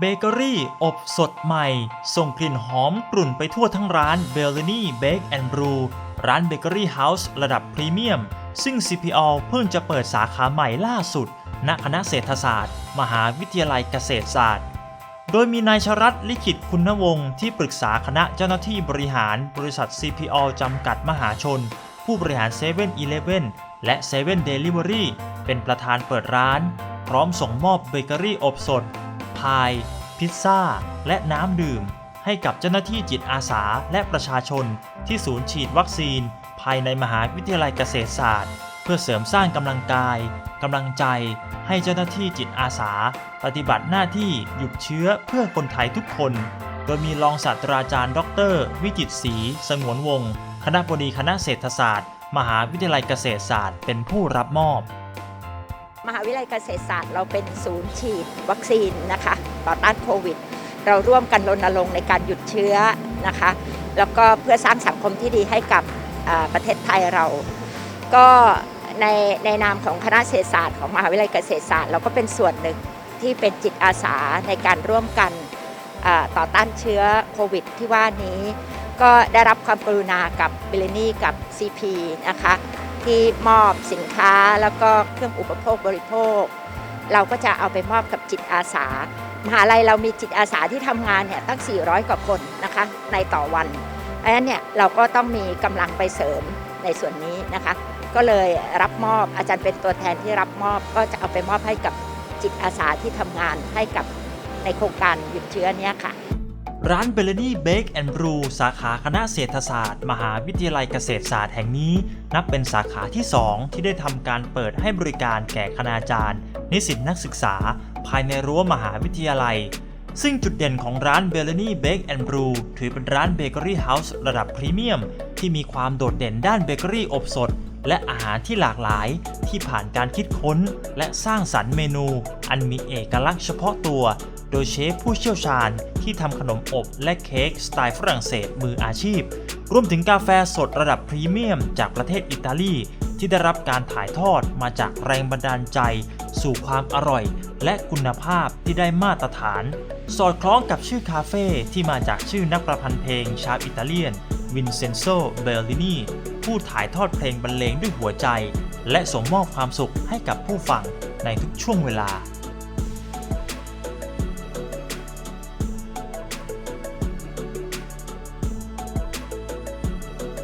เบเกอรี่อบสดใหม่ ส่งกลิ่นหอมกลุ่นไปทั่วทั้งร้าน b e l l n y Bake and Brew ร้านเบเกอรี่เฮาส์ระดับพรีเมียม ซึ่ง CPO เพิ่งจะเปิดสาขาใหม่ล่าสุด ณคณะเศรษฐศาสตร์ มหาวิทยาลัยเกษตรศาสตร์ โดยมีนายชรัตลิขิตคุณวงศ์ที่ปรึกษาคณะเจ้าหน้าที่บริหารบริษัท CPO จำกัดมหาชน ผู้บริหาร7 e เ e ่ e อและ7 Delivery เป็นประธานเปิดร้าน พร้อมส่งมอบเบเกอรี่อบสด พาย พิซซ่า และน้ำดื่ม ให้กับเจ้าหน้าที่จิตอาสาและประชาชน ที่ศูนย์ฉีดวัคซีน ภายในมหาวิทยาลัยเกษตรศาสตร์ เพื่อเสริมสร้างกำลังกายกำลังใจ ให้เจ้าหน้าที่จิตอาสา ปฏิบัติหน้าที่หยุดเชื้อเพื่อคนไทยทุกคน โดยมีรองศาสตราจารย์ ดร วิจิตศรีสงวนวงศ์คณะบดีคณะเศรษฐศาสตร์ มหาวิทยาลัยเกษตรศาสตร์ เป็นผู้รับมอบ มหาวิทยาลัยเกษตรศาสตร์เราเป็นศูนย์ฉีดวัคซีนนะคะต่อต้านโควิด เราร่วมกันรณรงค์ในการหยุดเชื้อนะคะ แล้วก็เพื่อสร้างสังคมที่ดีให้กับประเทศไทยเรา ก็ในในนามของคณะเศรษฐศาสตร์ของมหาวิทยาลัยเกษตรศาสตร์เราก็เป็นส่วนหนึ่งที่เป็นจิตอาสาในการร่วมกันต่อต้านเชื้อโควิดที่ว่านี้ ก็ได้รับความกรุณากับบิลนี่กับ CP นะคะ ที่มอบสินค้าแล้วก็เครื่องอุปโภคบริโภค เราก็จะเอาไปมอบกับจิตอาสา มหาลัยเรามีจิตอาสาที่ทำงานเนี่ยตั้ง 400 กว่าคนนะคะในต่อวันเพราะฉะนั้นเนี่ยเราก็ต้องมีกำลังไปเสริมในส่วนนี้นะคะ ก็เลยรับมอบอาจารย์เป็นตัวแทนที่รับมอบก็จะเอาไปมอบให้กับจิตอาสาที่ทำงานให้กับในโครงการหยุดเชื้อเนี้ยค่ะ ร้านเบลนี่เบ e แอนด์บรูสาขาคณะเศรษฐศาสตร์ มหาวิทยาลัยเกษตรศาสตร์แห่งนี้ นับเป็นสาขาที่ 2 ที่ได้ทำการเปิดให้บริการแก่คณาจารย์ นิสิตนักศึกษา ภายในรั้วมหาวิทยาลัย ซึ่งจุดเด่นของร้านเบลนี่เบ e แอนด์บรูถือเป็นร้านเบเกอรี่เฮาส์ระดับพรีเมียม ที่มีความโดดเด่นด้านเบเกอรี่อบสด และอาหารที่หลากหลายที่ผ่านการคิดค้น และสร้างสรรค์เมนู อันมีเอกลักษณ์เฉพาะตัว โดยเชฟผู้เชี่ยวชาญที่ทำขนมอบและเค้กสไตล์ฝรั่งเศสมืออาชีพ รวมถึงกาแฟสดระดับพรีเมียมจากประเทศอิตาลีที่ได้รับการถ่ายทอดมาจากแรงบันดาลใจ สู่ความอร่อย และคุณภาพที่ได้มาตรฐาน สอดคล้องกับชื่อคาเฟ่ที่มาจากชื่อนักประพันธ์เพลงชาวอิตาเลียน วินเซนโซ เบลลินี ผู้ถ่ายทอดเพลงบรรเลงด้วยหัวใจ และส่งมอบความสุขให้กับผู้ฟังในทุกช่วงเวลา